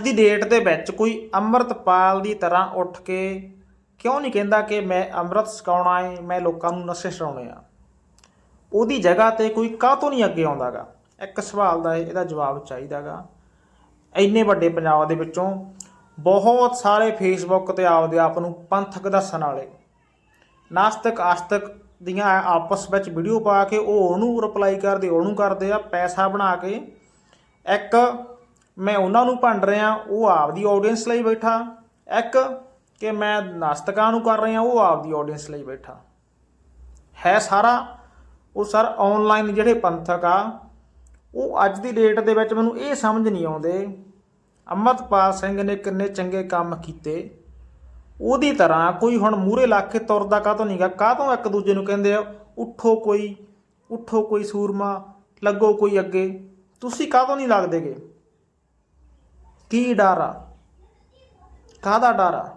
ਦੀ date ਦੇ ਵਿੱਚ ਕੋਈ ਅੰਮ੍ਰਿਤਪਾਲ ਦੀ ਤਰ੍ਹਾਂ ਉੱਠ ਕੇ ਕਿਉਂ ਨਹੀਂ ਕਹਿੰਦਾ ਕਿ ਮੈਂ ਅੰਮ੍ਰਿਤ ਛਕਾਉਣਾ ਹੈ ਮੈਂ ਲੋਕਾਂ ਨੂੰ ਨਸ਼ੇ ਛਡਾਉਣੇ ਆ? ਉਹਦੀ ਜਗ੍ਹਾ ਤੇ ਕੋਈ ਕਾਹਤੋਂ ਨਹੀਂ ਅੱਗੇ ਆਉਂਦਾਗਾ? ਇੱਕ ਸਵਾਲ ਦਾ ਇਹਦਾ ਜਵਾਬ ਚਾਹੀਦਾਗਾ। ਇੰਨੇ ਵੱਡੇ ਪੰਜਾਬ ਦੇ ਵਿੱਚੋਂ ਬਹੁਤ ਸਾਰੇ ਫੇਸਬੁੱਕ ਤੇ ਆਪਦੇ ਆਪ ਨੂੰ ਪੰਥਕ ਦੱਸਣ ਵਾਲੇ, ਨਾਸਤਕ ਆਸਤਕ ਦੀਆਂ ਆਪਸ ਵਿੱਚ ਵੀਡੀਓ ਪਾ ਕੇ ਉਹ ਉਹਨੂੰ ਰਿਪਲਾਈ ਕਰਦੇ, ਉਹਨੂੰ ਕਰਦੇ ਆ, ਪੈਸਾ ਬਣਾ ਕੇ ਇੱਕ ਮੈਂ ਉਹਨਾਂ ਨੂੰ ਭੰਡ ਰਿਹਾ, ਉਹ ਆਪਦੀ ਆਡੀਅנס ਲਈ ਬੈਠਾ। ਇੱਕ, ਕਿ ਮੈਂ ਨਾਸਤਕਾਂ ਨੂੰ ਕਰ ਰਿਹਾ, ਉਹ ਆਪਦੀ ਆਡੀਅנס ਲਈ ਬੈਠਾ। ਹੈ ਸਾਰਾ, ਉਹ ਸਰ ਆਨਲਾਈਨ ਜਿਹੜੇ ਪੰਥਕ ਆ, ਉਹ ਅੱਜ ਦੀ ਡੇਟ ਦੇ ਵਿੱਚ ਮੈਨੂੰ ਇਹ ਸਮਝ ਨਹੀਂ ਆਉਂਦੇ। ਅਮਰਤਪਾਲ ਸਿੰਘ ਨੇ ਕਿੰਨੇ ਚੰਗੇ ਕੰਮ ਕੀਤੇ। ਉਹਦੀ ਤਰ੍ਹਾਂ ਕੋਈ ਹੁਣ ਮੂਰੇ ਲਾ ਕੇ ਤੁਰਦਾ ਕਾਹ ਕਾਹਤੋਂ ਨਹੀਂਗਾ ਕਾਹਤੋਂ ਇੱਕ ਦੂਜੇ ਨੂੰ ਕਹਿੰਦੇ ਆ, ਉੱਠੋ ਕੋਈ ਉੱਠੋ ਕੋਈ ਸੂਰਮਾ, ਲੱਗੋ ਕੋਈ ਅੱਗੇ। ਤੁਸੀਂ ਕਾਹ ਤੋਂ ਨਹੀਂ ਲੱਗਦੇਗੇ? ਕੀ ਡਰ ਆ ਕਾਹਦਾ ਡਰ ਆ